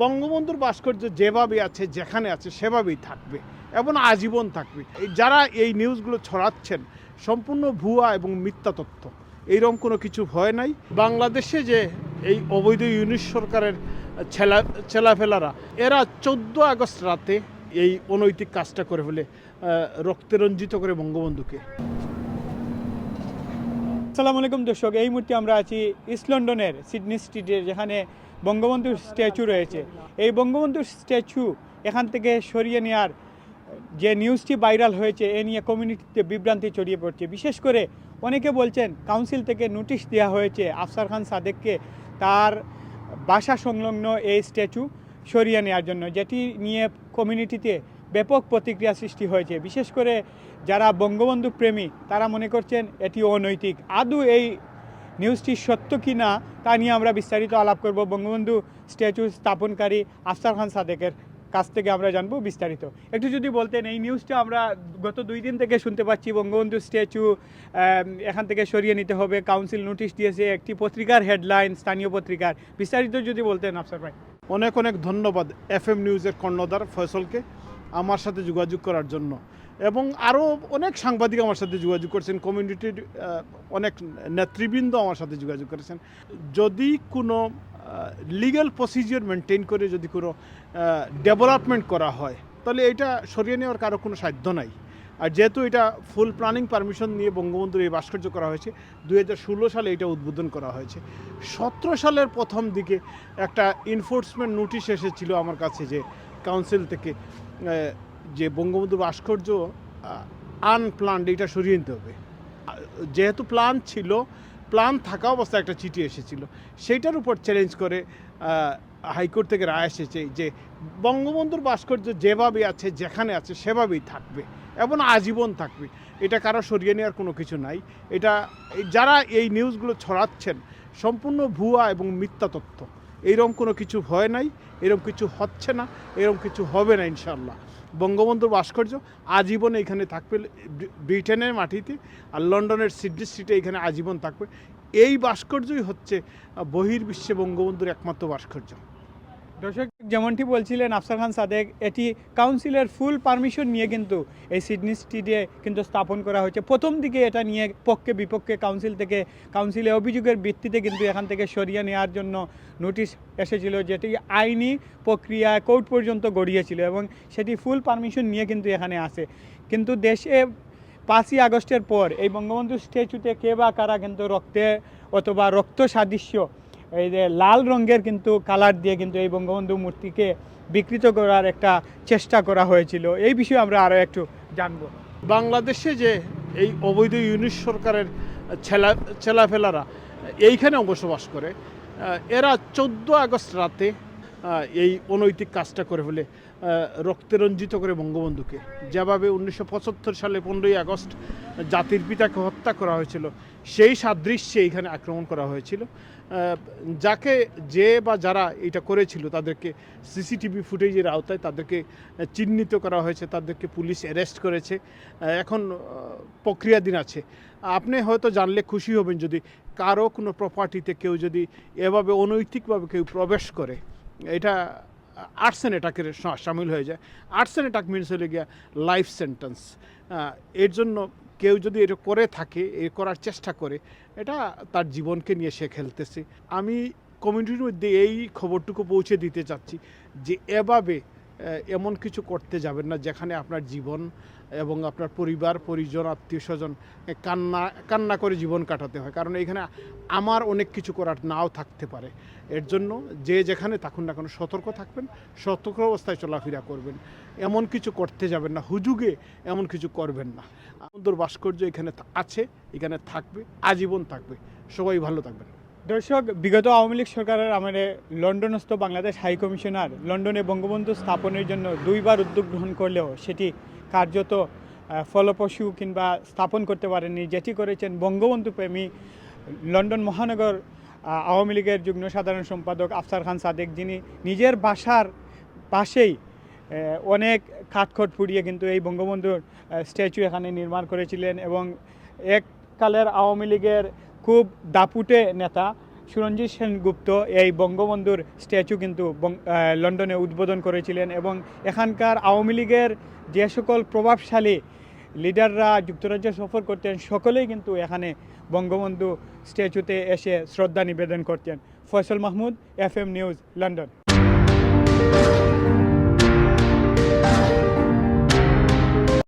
বঙ্গবন্ধুর ভাস্কর্য যেভাবে আছে, যেখানে আছে, সেভাবেই থাকবে এবং আজীবন থাকবে। যারা এই নিউজগুলো ছড়াচ্ছেন, সম্পূর্ণ ভুয়া এবং মিথ্যা তথ্য, এইরকম কোনো কিছু ভয় নাই। বাংলাদেশে যে এই অবৈধ ইউনিট সরকারের ছেলা, ছেলাফেলারা, এরা চোদ্দ আগস্ট রাতে এই অনৈতিক কাজটা করে ফেলে রক্তে রঞ্জিত করে বঙ্গবন্ধুকে। আসসালামু আলাইকুম দর্শক, এই মুহূর্তে আমরা আছি ইস্ট লন্ডনের, সিডনি স্ট্রিটে যেখানে বঙ্গবন্ধুর স্ট্যাচু রয়েছে। এই বঙ্গবন্ধুর স্ট্যাচু এখান থেকে সরিয়ে নেওয়ার যে নিউজটি ভাইরাল হয়েছে, এ নিয়ে কমিউনিটিতে বিভ্রান্তি ছড়িয়ে পড়ছে। বিশেষ করে অনেকে বলছেন, কাউন্সিল থেকে নোটিশ দেওয়া হয়েছে আফসার খান সাদেককে তার বাসা সংলগ্ন এই স্ট্যাচু সরিয়ে নেওয়ার জন্য, যেটি নিয়ে কমিউনিটিতে ব্যাপক প্রতিক্রিয়া সৃষ্টি হয়েছে। বিশেষ করে যারা বঙ্গবন্ধু প্রেমী তারা মনে করছেন এটি অনৈতিক। আদৌ এই নিউজটি সত্য কি না, তা নিয়ে আমরা বিস্তারিত আলাপ করব। বঙ্গবন্ধু স্ট্যাচু স্থাপনকারী আফসার খান সাদেকের কাছ থেকে আমরা জানব বিস্তারিত। একটু যদি বলতেন, এই নিউজটা আমরা গত দুই দিন থেকে শুনতে পাচ্ছি, বঙ্গবন্ধু স্ট্যাচু এখান থেকে সরিয়ে নিতে হবে। কাউন্সিল নোটিশ দিয়েছে, একটি পত্রিকার হেডলাইন, স্থানীয় পত্রিকার। বিস্তারিত যদি বলতেন, আফসার ভাই। অনেক অনেক ধন্যবাদ এফ এম নিউজের কর্ণধার ফয়সলকে আমার সাথে যোগাযোগ করার জন্য। এবং আরও অনেক সাংবাদিক আমার সাথে যোগাযোগ করেছেন কমিউনিটির অনেক নেতৃবৃন্দ আমার সাথে যোগাযোগ করেছেন। যদি কোনো লিগ্যাল প্রসিজিওর মেনটেন করে যদি কোনো ডেভেলপমেন্ট করা হয়, তাহলে এটা সরিয়ে নেওয়ার কারও কোনো সাধ্য নাই। আর যেহেতু এটা ফুল প্ল্যানিং পারমিশন নিয়ে বঙ্গবন্ধুর এই ভাস্কর্য করা হয়েছে দু হাজার ষোলো সালে এটা উদ্বোধন করা হয়েছে। সতেরো সালের প্রথম দিকে একটা ইনফোর্সমেন্ট নোটিশ এসেছিল আমার কাছে যে কাউন্সিল থেকে যে বঙ্গবন্ধু ভাস্কর্য আনপ্লান্ড এটা সরিয়ে নিতে হবে। যেহেতু প্ল্যান ছিল প্ল্যান থাকা অবস্থায় একটা চিঠি এসেছিল, সেইটার উপর চ্যালেঞ্জ করে হাইকোর্ট থেকে রায় এসেছে যে বঙ্গবন্ধুর ভাস্কর্য যেভাবে আছে, যেখানে আছে, সেভাবেই থাকবে এবং আজীবন থাকবে। এটা কারও সরিয়ে নেওয়ার কোনো কিছু নাই। এটা যারা এই নিউজগুলো ছড়াচ্ছেন, সম্পূর্ণ ভুয়া এবং মিথ্যা তথ্য এইরকম কোনো কিছু ভয় নাই, এরকম কিছু হচ্ছে না, এরকম কিছু হবে না ইনশাল্লাহ বঙ্গবন্ধুর ভাস্কর্য আজীবন এখানে থাকবে ব্রিটেনের মাটিতে আর লন্ডনের সিডনি স্ট্রিটে এখানে আজীবন থাকবে। এই ভাস্কর্যই হচ্ছে বহির্বিশ্বে বঙ্গবন্ধুর একমাত্র ভাস্কর্য। দর্শক, যেমনটি বলছিলেন আফসার খান সাদেক, এটি কাউন্সিলের ফুল পারমিশন নিয়ে কিন্তু এই সিডনি স্ট্রিটে কিন্তু স্থাপন করা হয়েছে। প্রথম দিকে এটা নিয়ে পক্ষে বিপক্ষে কাউন্সিল থেকে কাউন্সিলে অভিযোগের ভিত্তিতে কিন্তু এখান থেকে সরিয়ে নেওয়ার জন্য নোটিশ এসেছিল যেটি আইনি প্রক্রিয়া কোর্ট পর্যন্ত গড়িয়েছিল এবং সেটি ফুল পারমিশন নিয়ে কিন্তু এখানে আসে। কিন্তু দেশে পাঁচই আগস্টের পর এই বঙ্গবন্ধু স্ট্যাচুতে কে বা কারা কিন্তু রক্তে অথবা রক্ত সাদৃশ্য এই যে লাল রঙের কিন্তু কালার দিয়ে কিন্তু এই বঙ্গবন্ধু মূর্তিকে বিকৃত করার একটা চেষ্টা করা হয়েছিল। এই বিষয়ে আমরা আরও একটু জানব। বাংলাদেশে যে এই অবৈধ ইউনিশ সরকারের ছেলা, ছেলাফেলারা, এইখানে বসবাস করে। এরা চোদ্দ আগস্ট রাতে এই অনৈতিক কাজটা করে ফেলে রক্তে রঞ্জিত করে বঙ্গবন্ধুকে। যেভাবে উনিশশো পঁচাত্তর সালে পনেরোই আগস্ট জাতির পিতাকে হত্যা করা হয়েছিল, সেই সাদৃশ্যে এইখানে আক্রমণ করা হয়েছিল। যাকে যে বা যারা এটা করেছিল, তাদেরকে সিসিটিভি ফুটেজের আওতায় তাদেরকে চিহ্নিত করা হয়েছে, তাদেরকে পুলিশ অ্যারেস্ট করেছে। এখন প্রক্রিয়াধীন আছে। আপনি হয়তো জানলে খুশি হবেন যদি কারও কোনো প্রপার্টিতে কেউ যদি এভাবে অনৈতিকভাবে কেউ প্রবেশ করে এটা আর্টসেন অ্যাটাকের সামিল হয়ে যায়। আর্টসেন অ্যাটাক মিনস হলে গিয়া লাইফ সেন্টেন্স এর জন্য কেউ যদি এটা করে থাকে, এ করার চেষ্টা করে, এটা তার জীবনকে নিয়ে সে খেলতেছে। আমি কমিউনিটির মধ্যে এই খবরটুকু পৌঁছে দিতে চাচ্ছি যে এভাবে এমন কিছু করতে যাবেন না যেখানে আপনার জীবন এবং আপনার পরিবার, পরিজন, আত্মীয় স্বজন কান্না কান্না করে জীবন কাটাতে হয়। কারণ এখানে আমার অনেক কিছু করার নাও থাকতে পারে। এর জন্য যে যেখানে থাকুন না কেন সতর্ক থাকবেন, সতর্ক অবস্থায় চলাফেরা করবেন। এমন কিছু করতে যাবেন না, হুজুগে এমন কিছু করবেন না। আমাদের ভাস্কর্য এখানে আছে, এখানে থাকবে, আজীবন থাকবে। সবাই ভালো থাকবেন। দর্শক, বিগত আওয়ামী লীগ সরকারের আমাদের লন্ডনস্থ বাংলাদেশ হাই কমিশনার লন্ডনে বঙ্গবন্ধু স্থাপনের জন্য দুইবার উদ্যোগ গ্রহণ করলেও সেটি কার্যত ফলপ্রসূ কিংবা স্থাপন করতে পারেননি। যেটি করেছেন বঙ্গবন্ধু প্রেমী লন্ডন মহানগর আওয়ামী লীগের যুগ্ম সাধারণ সম্পাদক আফসার খান সাদেক, যিনি নিজের বাসার পাশেই অনেক খাটখট ফুরিয়ে কিন্তু এই বঙ্গবন্ধুর স্ট্যাচু এখানে নির্মাণ করেছিলেন এবং এককালের আওয়ামী লীগের খুব দাপুটে নেতা। সুরঞ্জিত সেনগুপ্ত এই বঙ্গবন্ধুর স্ট্যাচু কিন্তু লন্ডনে উদ্বোধন করেছিলেন এবং এখানকার আওয়ামী লীগের যে সকল প্রভাবশালী লিডাররা যুক্তরাজ্যে সফর করতেন, সকলেই কিন্তু এখানে বঙ্গবন্ধু স্ট্যাচুতে এসে শ্রদ্ধা নিবেদন করতেন। Faisal Mahmud F M news, London.